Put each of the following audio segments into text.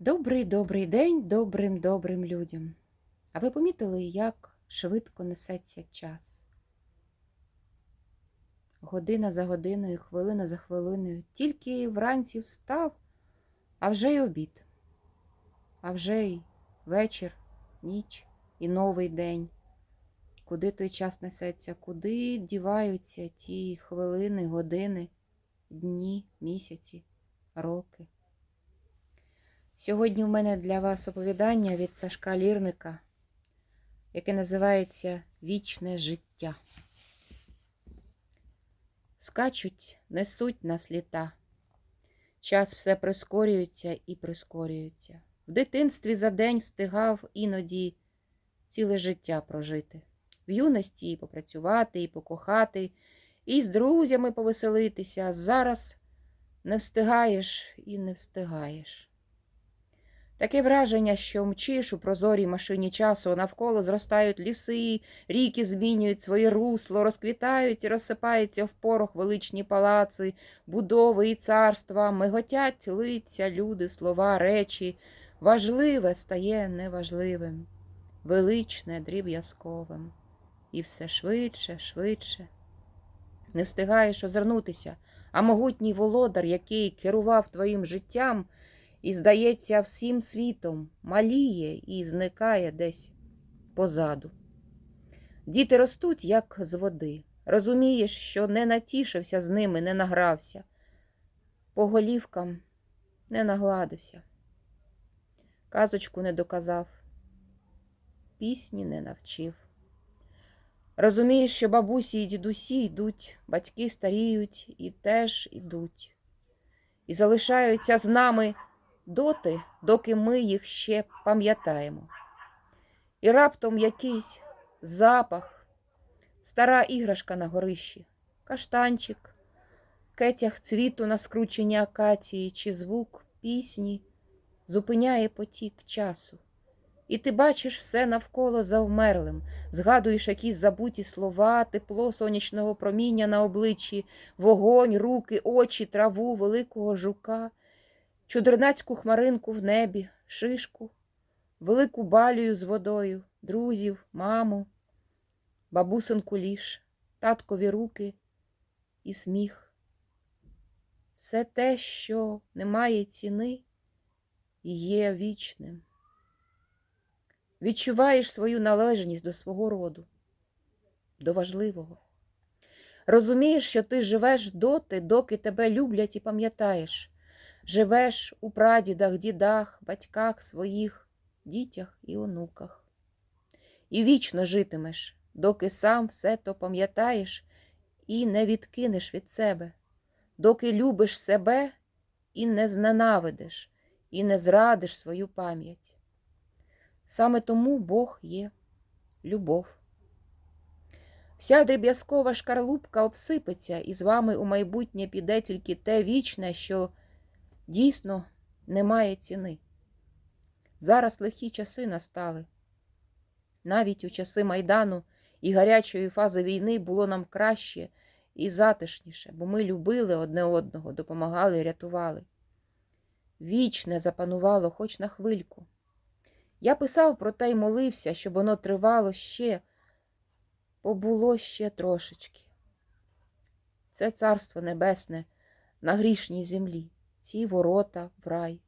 Добрий добрий день добрим добрим людям. А ви помітили, як швидко несеться час? Година за годиною, хвилина за хвилиною. Тільки вранці встав, а вже й обід, а вже й вечір, ніч і новий день. Куди той час несеться, куди діваються ті хвилини, години, дні, місяці, роки. Сьогодні у мене для вас оповідання від Сашка Лірника, яке називається Вічне життя. Скачуть, несуть нас літа. Час все прискорюється і прискорюється. В дитинстві за день встигав іноді ціле життя прожити. В юності і попрацювати, і покохати, і з друзями повеселитися. Зараз не встигаєш і не встигаєш. Таке враження, що мчиш у прозорій машині часу, навколо зростають ліси, ріки змінюють своє русло, розквітають і розсипаються в порох величні палаци, будови і царства, миготять лиця, люди, слова, речі. Важливе стає неважливим, величне дріб'язковим. І все швидше, швидше. Не встигаєш озирнутися, а могутній володар, який керував твоїм життям, і, здається, всім світом маліє і зникає десь позаду. Діти ростуть, як з води. Розумієш, що не натішився з ними, не награвся, по голівкам не нагладився, казочку не доказав, пісні не навчив. Розумієш, що бабусі і дідусі йдуть, батьки старіють і теж ідуть, і залишаються з нами доти, доки ми їх ще пам'ятаємо. І раптом якийсь запах, стара іграшка на горищі, каштанчик, кетяг цвіту на скрученні акації чи звук пісні зупиняє потік часу. І ти бачиш все навколо завмерлим, згадуєш якісь забуті слова, тепло сонячного проміння на обличчі, вогонь, руки, очі, траву, великого жука чудернацьку хмаринку в небі, шишку, велику балію з водою, друзів, маму, бабусинку ліж, таткові руки і сміх. Все те, що не має ціни, і є вічним. Відчуваєш свою належність до свого роду, до важливого. Розумієш, що ти живеш доти, доки тебе люблять і пам'ятаєш. Живеш у прадідах, дідах, батьках своїх, дітях і онуках. І вічно житимеш, доки сам все то пам'ятаєш і не відкинеш від себе, доки любиш себе і не зненавидиш, і не зрадиш свою пам'ять. Саме тому Бог є любов. Вся дріб'язкова шкарлупка обсипеться, і з вами у майбутнє піде тільки те вічне, що дійсно немає ціни. Зараз лихі часи настали. Навіть у часи Майдану і гарячої фази війни було нам краще і затишніше, бо ми любили одне одного, допомагали рятували. Вічне запанувало хоч на хвильку. Я писав про те й молився, щоб воно тривало ще, побуло ще трошечки. Це царство небесне на грішній землі ці ворота в рай.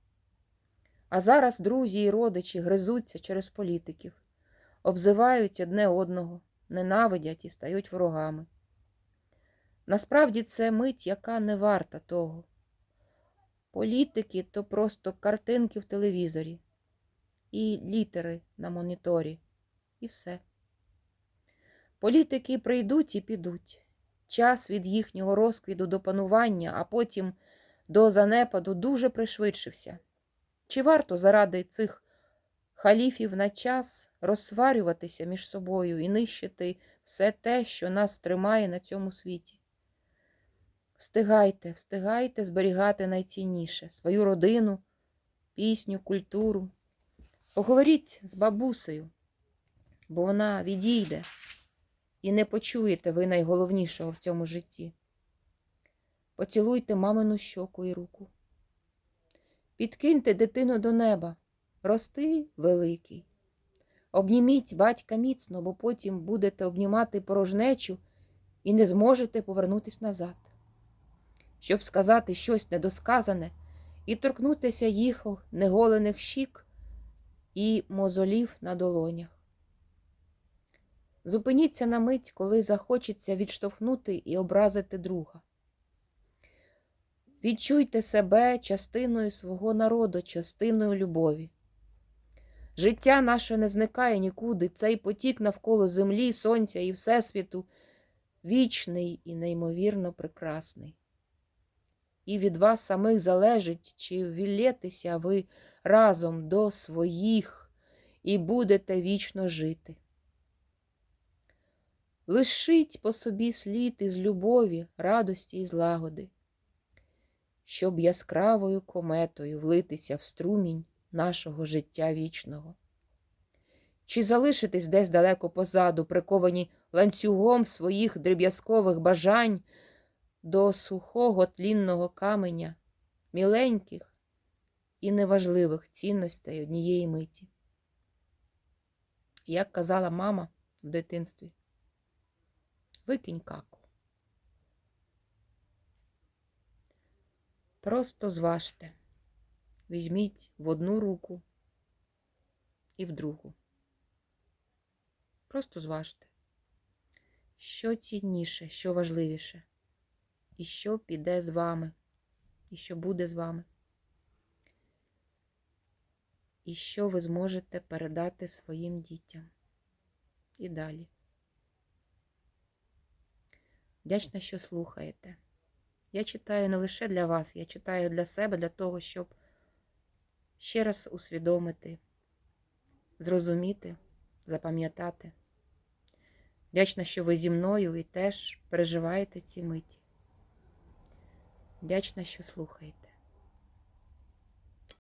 А зараз друзі і родичі гризуться через політиків, обзивають одне одного, ненавидять і стають ворогами. Насправді це мить, яка не варта того. Політики то просто картинки в телевізорі, і літери на моніторі, і все. Політики прийдуть і підуть. Час від їхнього розквіду до панування, а потім до занепаду дуже пришвидшився. Чи варто заради цих халіфів на час розсварюватися між собою і нищити все те, що нас тримає на цьому світі? Встигайте, встигайте зберігати найцінніше свою родину, пісню, культуру. Поговоріть з бабусею, бо вона відійде і не почуєте ви найголовнішого в цьому житті. Поцілуйте мамину щоку і руку. Підкиньте дитину до неба, рости великий. Обніміть батька міцно, бо потім будете обнімати порожнечу і не зможете повернутись назад. Щоб сказати щось недосказане і торкнутися їх неголених щік і мозолів на долонях. Зупиніться на мить, коли захочеться відштовхнути і образити друга. Відчуйте себе частиною свого народу, частиною любові. Життя наше не зникає нікуди, цей потік навколо землі, сонця і Всесвіту вічний і неймовірно прекрасний. І від вас самих залежить, чи ввілєтеся ви разом до своїх і будете вічно жити. Лишіть по собі слід із любові, радості і злагоди, щоб яскравою кометою влитися в струмінь нашого життя вічного. Чи залишитесь десь далеко позаду, приковані ланцюгом своїх дріб'язкових бажань до сухого тлінного каменя, міленьких і неважливих цінностей однієї миті? Як казала мама в дитинстві, викинь каку. Просто зважте. Візьміть в одну руку і в другу. Просто зважте, що цінніше, що важливіше, і що піде з вами, і що буде з вами, і що ви зможете передати своїм дітям. І далі. Вдячна, що слухаєте. Я читаю не лише для вас, я читаю для себе, для того, щоб ще раз усвідомити, зрозуміти, запам'ятати. Вдячна, що ви зі мною і теж переживаєте ці миті. Вдячна, що слухаєте.